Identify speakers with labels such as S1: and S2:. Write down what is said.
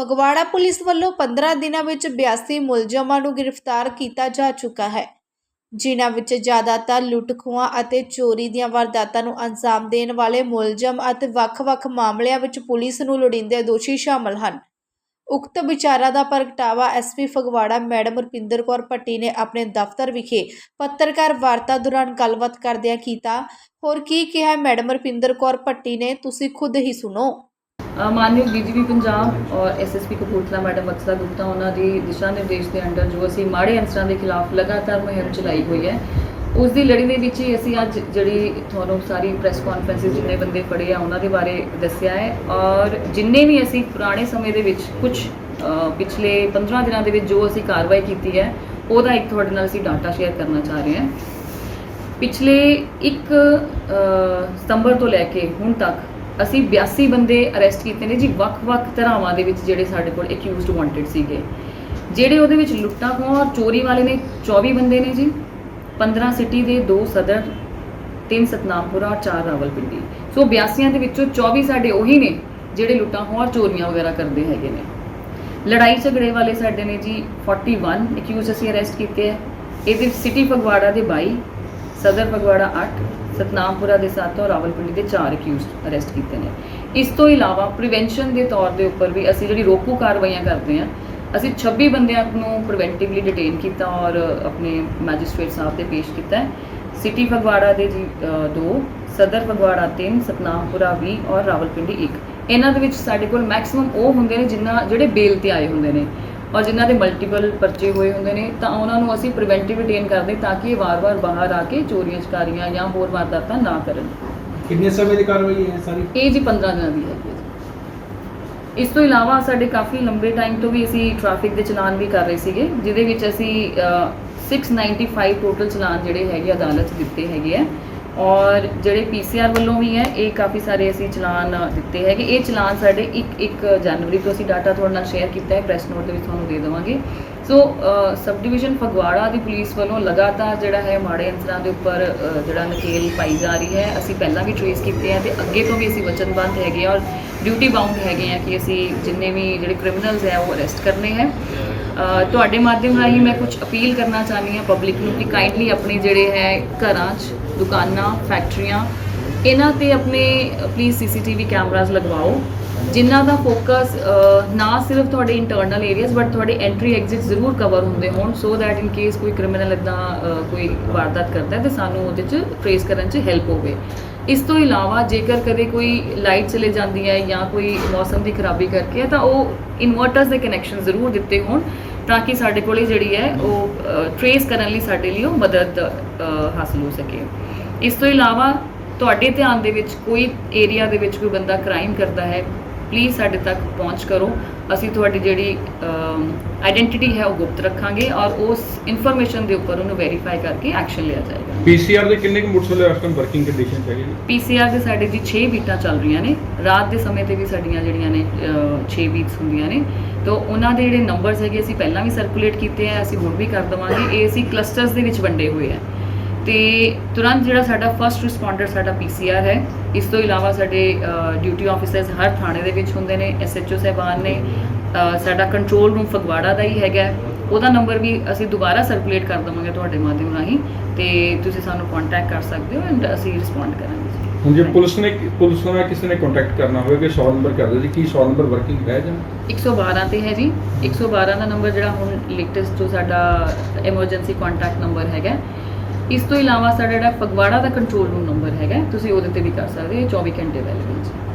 S1: Phagwara police ਵੱਲੋਂ 15 ਦਿਨਾਂ ਵਿੱਚ 82 ਮੁਲਜ਼ਮਾਂ ਨੂੰ ਗ੍ਰਿਫਤਾਰ ਕੀਤਾ ਜਾ ਚੁੱਕਾ ਹੈ। ਜਿਨ੍ਹਾਂ ਵਿੱਚ ਜ਼ਿਆਦਾਤਰ ਲੁੱਟ-ਖੋਹਾਂ ਅਤੇ ਚੋਰੀ ਦੀਆਂ ਵਾਰਦਾਤਾਂ ਨੂੰ ਅੰਜਾਮ ਦੇਣ ਵਾਲੇ ਮੁਲਜ਼ਮ ਅਤੇ ਵੱਖ-ਵੱਖ ਮਾਮਲਿਆਂ ਵਿੱਚ ਪੁਲਿਸ ਨੂੰ ਲੋੜੀਂਦੇ ਦੋਸ਼ੀ ਸ਼ਾਮਲ ਹਨ। ਉਕਤ ਵਿਚਾਰਾਂ ਦਾ ਪ੍ਰਗਟਾਵਾ ਐਸਪੀ ਫਗਵਾੜਾ ਮੈਡਮ ਰੁਪਿੰਦਰ ਕੌਰ ਭੱਟੀ ਨੇ ਆਪਣੇ ਦਫ਼ਤਰ ਵਿਖੇ ਪੱਤਰਕਾਰ ਵਾਰਤਾ ਦੌਰਾਨ ਗੱਲਬਾਤ ਕਰਦਿਆਂ ਕੀਤਾ, ਹੋਰ ਕੀ ਕਿਹਾ ਮੈਡਮ ਰੁਪਿੰਦਰ ਕੌਰ ਭੱਟੀ ਨੇ? ਤੁਸੀਂ ਖੁਦ ਹੀ ਸੁਣੋ।
S2: ਮਾਨਯੋਗ ਡੀਜੀਪੀ ਪੰਜਾਬ ਔਰ ਐਸਐਸਪੀ ਕਪੂਰਥਲਾ ਮੈਡਮ ਅਕਸਰ ਗੁਪਤਾ, ਉਹਨਾਂ ਦੀ ਦਿਸ਼ਾ ਨਿਰਦੇਸ਼ ਦੇ ਅੰਡਰ ਜੋ ਅਸੀਂ ਮਾੜੇ ਅਨਸਰਾਂ ਦੇ ਖਿਲਾਫ ਲਗਾਤਾਰ ਮੁਹਿੰਮ ਚਲਾਈ ਹੋਈ ਹੈ, ਉਸ ਦੀ ਲੜੀ ਦੇ ਵਿੱਚ ਹੀ ਅਸੀਂ ਅੱਜ ਜਿਹੜੀ ਤੁਹਾਨੂੰ ਸਾਰੀ ਪ੍ਰੈਸ ਕਾਨਫਰੰਸ ਜਿੰਨੇ ਬੰਦੇ ਫੜੇ ਆ, ਉਹਨਾਂ ਦੇ ਬਾਰੇ ਦੱਸਿਆ ਹੈ ਔਰ ਜਿੰਨੇ ਵੀ ਅਸੀਂ ਪੁਰਾਣੇ ਸਮੇਂ ਦੇ ਵਿੱਚ ਕੁਝ ਪਿਛਲੇ 15 ਦਿਨਾਂ ਦੇ ਵਿੱਚ ਜੋ ਅਸੀਂ ਕਾਰਵਾਈ ਕੀਤੀ ਹੈ, ਉਹਦਾ ਇੱਕ ਤੁਹਾਡੇ ਨਾਲ ਅਸੀਂ ਡਾਟਾ ਸ਼ੇਅਰ ਕਰਨਾ ਚਾਹ ਰਹੇ ਹਾਂ। ਪਿਛਲੇ 1 ਸਤੰਬਰ ਤੋਂ ਲੈ ਕੇ ਹੁਣ ਤੱਕ ਅਸੀਂ 82 ਬੰਦੇ ਅਰੈਸਟ ਕੀਤੇ ਨੇ ਜੀ, ਵੱਖ-ਵੱਖ ਧਰਾਵਾਂ ਦੇ ਵਿੱਚ ਜਿਹੜੇ ਸਾਡੇ ਕੋਲ ਅਕਿਊਜ਼ਡ ਵਾਂਟਡ ਸੀਗੇ। ਜਿਹੜੇ ਉਹਦੇ ਵਿੱਚ ਲੁੱਟਾਂ ਖੋਹਾਂ ਔਰ ਚੋਰੀ ਵਾਲੇ ਨੇ 24 ਬੰਦੇ ਨੇ ਜੀ। 15 ਸਿਟੀ ਦੇ 2 ਸਦਰ 3 ਸਤਨਾਮਪੁਰਾ ਔਰ 4 ਰਾਵਲਪਿੰਡੀ। ਸੋ 82 ਦੇ ਵਿੱਚੋਂ 24 ਸਾਡੇ ਉਹੀ ਨੇ ਜਿਹੜੇ ਲੁੱਟਾਂ ਖੋਹਾਂ ਔਰ ਚੋਰੀਆਂ ਵਗੈਰਾ ਕਰਦੇ ਹੈਗੇ ਨੇ। ਲੜਾਈ ਝਗੜੇ ਵਾਲੇ ਸਾਡੇ ਨੇ ਜੀ 41 ਅਕਿਊਜ਼ ਅਸੀਂ ਅਰੈਸਟ ਕੀਤੇ ਹੈ ਇਹਦੇ ਸਿਟੀ ਫਗਵਾੜਾ ਦੇ 22 ਸਦਰ ਫਗਵਾੜਾ 8 ਸਤਨਾਮਪੁਰਾ ਦੇ 7 ਔਰ ਰਾਵਲਪਿੰਡੀ ਦੇ 4 ਅਕਿਊਜ਼ਡ ਅਰੈਸਟ ਕੀਤੇ ਨੇ। ਇਸ ਤੋਂ ਇਲਾਵਾ ਪ੍ਰੀਵੈਂਸ਼ਨ ਦੇ ਤੌਰ ਦੇ ਉੱਪਰ ਵੀ ਅਸੀਂ ਜਿਹੜੀ ਰੋਕੂ ਕਾਰਵਾਈਆਂ ਕਰਦੇ ਹਾਂ, ਅਸੀਂ 26 ਬੰਦਿਆਂ ਨੂੰ ਪ੍ਰੀਵੈਂਟਿਵਲੀ ਡਿਟੇਨ ਕੀਤਾ ਔਰ ਆਪਣੇ ਮੈਜਿਸਟ੍ਰੇਟ ਸਾਹਿਬ ਤੇ ਪੇਸ਼ ਕੀਤਾ ਸਿਟੀ ਫਗਵਾੜਾ ਦੇ ਜੀ 2 ਸਦਰ ਫਗਵਾੜਾ 3 ਸਤਨਾਮਪੁਰਾ 20 ਔਰ ਰਾਵਲਪਿੰਡੀ 1 ਇਹਨਾਂ ਦੇ ਵਿੱਚ ਸਾਡੇ ਕੋਲ ਮੈਕਸਿਮਮ ਉਹ ਹੁੰਦੇ ਨੇ ਜਿਨ੍ਹਾਂ ਜਿਹੜੇ ਬੇਲ ਤੇ ਆਏ ਹੁੰਦੇ ਨੇ। ਔਰ ਜਿਨ੍ਹਾਂ ਦੇ ਮਲਟੀਪਲ ਪਰਚੇ ਹੋਏ ਹੁੰਦੇ ਨੇ ਤਾਂ ਉਹਨਾਂ ਨੂੰ ਅਸੀਂ ਪ੍ਰੀਵੈਂਟਿਵ ਡਿਟੇਨ ਕਰਦੇ ਤਾਂ ਕਿ ਇਹ ਵਾਰ-ਵਾਰ ਬਾਹਰ ਆ ਕੇ ਚੋਰੀਆਂ ਚਕਾਰੀਆਂ ਜਾਂ ਹੋਰ ਵਾਰਦਾਤਾਂ ਨਾ ਕਰਨ।
S3: ਕਿੰਨੇ ਸਮੇਂ ਦੀ ਕਾਰਵਾਈ ਹੈ ਸਾਰੀ?
S2: ਇਹ ਜੀ 15 ਦਿਨਾਂ ਦੀ ਹੈਗੀ ਹੈ ਜੀ। ਇਸ ਤੋਂ ਇਲਾਵਾ ਸਾਡੇ ਕਾਫੀ ਲੰਬੇ ਟਾਈਮ ਤੋਂ ਵੀ ਅਸੀਂ ਟ੍ਰੈਫਿਕ ਦੇ ਚਲਾਨ ਵੀ ਕਰ ਰਹੇ ਸੀਗੇ ਜਿਹਦੇ ਵਿੱਚ ਅਸੀਂ ਅ, 695 ਟੋਟਲ ਚਲਾਨ ਜਿਹੜੇ ਹੈਗੇ ਅਦਾਲਤ 'ਚ ਦਿੱਤੇ ਹੈਗੇ ਆ। ਔਰ ਜਿਹੜੇ ਪੀਸੀਆਰ ਵੱਲੋਂ ਵੀ ਹੈ, ਇਹ ਕਾਫੀ ਸਾਰੇ ਅਸੀਂ ਚਲਾਨ ਦਿੱਤੇ ਹੈਗੇ। ਇਹ ਚਲਾਨ ਸਾਡੇ 1 1 ਜਨਵਰੀ ਤੋਂ ਅਸੀਂ ਡਾਟਾ ਤੁਹਾਡੇ ਨਾਲ ਸ਼ੇਅਰ ਕੀਤਾ ਹੈ ਪ੍ਰੈਸ ਨੋਟ ਦੇ ਵਿੱਚ ਤੁਹਾਨੂੰ ਦੇ ਦੇਵਾਂਗੇ। ਸੋ ਸਬ ਡਿਵੀਜ਼ਨ ਫਗਵਾੜਾ ਦੀ ਪੁਲਿਸ ਵੱਲੋਂ ਲਗਾਤਾਰ ਜਿਹੜਾ ਹੈ ਮਾੜੇ ਅੰਸਰਾਂ ਦੇ ਉੱਪਰ ਜਿਹੜਾ ਨਕੇਲ ਪਾਈ ਜਾ ਰਹੀ ਹੈ। ਅਸੀਂ ਪਹਿਲਾਂ ਵੀ ਟ੍ਰੇਸ ਕੀਤੇ ਆ ਤੇ ਅੱਗੇ ਤੋਂ ਵੀ ਅਸੀਂ ਵਚਨਬੱਧ ਹੈਗੇ ਆ ਔਰ ਡਿਊਟੀ ਬਾਉਂਡ ਹੈਗੇ ਆ ਕਿ ਅਸੀਂ ਜਿੰਨੇ ਵੀ ਜਿਹੜੇ ਕ੍ਰਿਮੀਨਲਸ ਹੈ ਉਹ ਅਰੈਸਟ ਕਰਨੇ ਹੈ। ਤੁਹਾਡੇ ਮਾਧਿਅਮ ਰਾਹੀਂ ਮੈਂ ਕੁਝ ਅਪੀਲ ਕਰਨਾ ਚਾਹੁੰਦੀ ਹਾਂ ਪਬਲਿਕ ਨੂੰ ਕਿ ਕਾਈਂਡਲੀ ਆਪਣੇ ਜਿਹੜੇ ਹੈ ਘਰਾਂ 'ਚ ਦੁਕਾਨਾਂ, ਫੈਕਟਰੀਆਂ, ਇਹਨਾਂ ਤੇ ਆਪਣੇ ਪਲੀਜ਼ ਸੀਸੀਟੀਵੀ ਕੈਮਰਾਜ਼ ਲਗਵਾਓ, ਜਿਨ੍ਹਾਂ ਦਾ ਫੋਕਸ ਨਾ ਸਿਰਫ ਤੁਹਾਡੇ ਇੰਟਰਨਲ ਏਰੀਆਜ਼ ਬਟ ਤੁਹਾਡੇ ਐਂਟਰੀ ਐਗਜ਼ਿਟ ਜ਼ਰੂਰ ਕਵਰ ਹੁੰਦੇ ਹੋਣ ਸੋ ਦੈਟ ਇਨ ਕੇਸ ਕੋਈ ਕ੍ਰਿਮੀਨਲ ਇਦਾਂ ਕੋਈ ਵਾਰਦਾਤ ਕਰਦਾ ਹੈ, ਤੇ ਸਾਨੂੰ ਉਹਦੇ 'ਚ ਟ੍ਰੇਸ ਕਰਨ 'ਚ ਹੈਲਪ ਹੋਵੇ। ਇਸ ਤੋਂ ਇਲਾਵਾ ਜੇਕਰ ਕਦੇ ਕੋਈ ਲਾਈਟ ਚਲੇ ਜਾਂਦੀ ਹੈ ਜਾਂ ਕੋਈ ਮੌਸਮ ਦੀ ਖਰਾਬੀ ਕਰਕੇ, ਤਾਂ ਉਹ ਇਨਵਰਟਰਸ ਦੇ ਕਨੈਕਸ਼ਨ ਜ਼ਰੂਰ ਦਿੱਤੇ ਹੋਣ ਤਾਂ ਕਿ ਸਾਡੇ ਕੋਲੇ ਜਿਹੜੀ ਹੈ ਉਹ ਟ੍ਰੇਸ ਕਰਨ ਲਈ ਸਾਡੇ ਲਈ ਉਹ ਮਦਦ ਹਾਸਲ ਹੋ ਸਕੇ। ਇਸ ਤੋਂ ਇਲਾਵਾ ਤੁਹਾਡੇ ਧਿਆਨ ਦੇ ਵਿੱਚ ਕੋਈ ਏਰੀਆ ਦੇ ਵਿੱਚ ਕੋਈ ਬੰਦਾ ਕ੍ਰਾਈਮ ਕਰਦਾ ਹੈ ਪਲੀਜ਼ ਸਾਡੇ ਤੱਕ ਪਹੁੰਚ ਕਰੋ। ਅਸੀਂ ਤੁਹਾਡੀ ਜਿਹੜੀ ਆਇਡੈਂਟੀਟੀ ਹੈ ਉਹ ਗੁਪਤ ਰੱਖਾਂਗੇ ਔਰ ਉਸ ਇਨਫੋਰਮੇਸ਼ਨ ਦੇ ਉੱਪਰ ਉਹਨੂੰ ਵੈਰੀਫਾਈ ਕਰਕੇ ਐਕਸ਼ਨ ਲਿਆ ਜਾਏਗਾ।
S3: ਪੀਸੀਆਰ ਦੇ ਕਿੰਨੇ ਕੁ ਮੋਟਰਸਾਈਕਲ ਇਸ ਟਾਈਮ ਵਰਕਿੰਗ ਕੰਡੀਸ਼ਨ ਹੈਗੇ ਨੇ?
S2: ਪੀਸੀਆਰ ਦੇ ਸਾਡੇ ਜੀ 6 ਬੀਟਾਂ ਚੱਲ ਰਹੀਆਂ ਨੇ। ਰਾਤ ਦੇ ਸਮੇਂ ਤੇ ਵੀ ਸਾਡੀਆਂ ਜਿਹੜੀਆਂ ਨੇ 6 ਬੀਟਸ ਹੁੰਦੀਆਂ ਨੇ। ਤਾਂ ਉਹਨਾਂ ਦੇ ਜਿਹੜੇ ਨੰਬਰਸ ਹੈਗੇ ਅਸੀਂ ਪਹਿਲਾਂ ਵੀ ਸਰਕੂਲੇਟ ਕੀਤੇ ਆ, ਅਸੀਂ ਹੋਰ ਵੀ ਕਰ ਦਵਾਂਗੇ। ਇਹ ਅਸੀਂ ਕਲਸਟਰਸ ਦੇ ਵਿੱਚ ਵੰਡੇ ਹੋਏ ਆ। ਤੇ ਤੁਰੰਤ ਜਿਹੜਾ ਸਾਡਾ ਫਰਸਟ ਰਿਸਪੌਂਡਰ ਸਾਡਾ ਪੀਸੀਆਰ ਹੈ, ਇਸ ਤੋਂ ਇਲਾਵਾ ਸਾਡੇ ਡਿਊਟੀ ਆਫੀਸਰਸ ਹਰ ਥਾਣੇ ਦੇ ਵਿੱਚ ਹੁੰਦੇ ਨੇ ਐਸਐਚਓ ਸਾਹਿਬਾਨ ਨੇ ਸਾਡਾ ਕੰਟਰੋਲ ਰੂਮ ਫਗਵਾੜਾ ਦਾ ਹੀ ਹੈਗਾ। ਉਹਦਾ ਨੰਬਰ ਵੀ ਅਸੀਂ ਦੁਬਾਰਾ ਸਰਕੂਲੇਟ ਕਰ ਦਵਾਂਗੇ ਤੁਹਾਡੇ ਮਾਧਿਅਮ ਰਾਹੀਂ ਤੇ ਤੁਸੀਂ ਸਾਨੂੰ ਕੰਟੈਕਟ ਕਰ ਸਕਦੇ ਹੋ ਐਂਡ ਅਸੀਂ ਰਿਸਪੌਂਡ ਕਰਾਂਗੇ
S3: ਹੁਣ ਜੇ ਪੁਲਿਸ ਨੇ ਪੁਲਿਸ ਨਾਲ ਕਿਸੇ ਨੇ ਕੰਟੈਕਟ ਕਰਨਾ ਹੋਵੇ ਕਿ 100 ਨੰਬਰ ਕਰ ਦਿਓ ਜੀ ਕੀ 100 ਨੰਬਰ ਵਰਕਿੰਗ ਹੈ ਜਾਂ
S2: 112 ਤੇ ਹੈ ਜੀ। 112 ਦਾ ਨੰਬਰ ਜਿਹੜਾ ਹੁਣ ਲੇਟੈਸਟ ਜੋ ਸਾਡਾ ਐਮਰਜੈਂਸੀ ਕੰਟੈਕਟ ਨੰਬਰ ਹੈਗਾ। ਇਸ ਤੋਂ ਇਲਾਵਾ ਸਾਡਾ ਜਿਹੜਾ ਫਗਵਾੜਾ ਦਾ ਕੰਟਰੋਲ ਰੂਮ ਨੰਬਰ ਹੈਗਾ ਤੁਸੀਂ ਉਹਦੇ ਤੇ ਵੀ ਕਰ ਸਕਦੇ ਹੋ ਇਹ 24 ਘੰਟੇ ਅਵੇਲੇਬਲ ਹੈ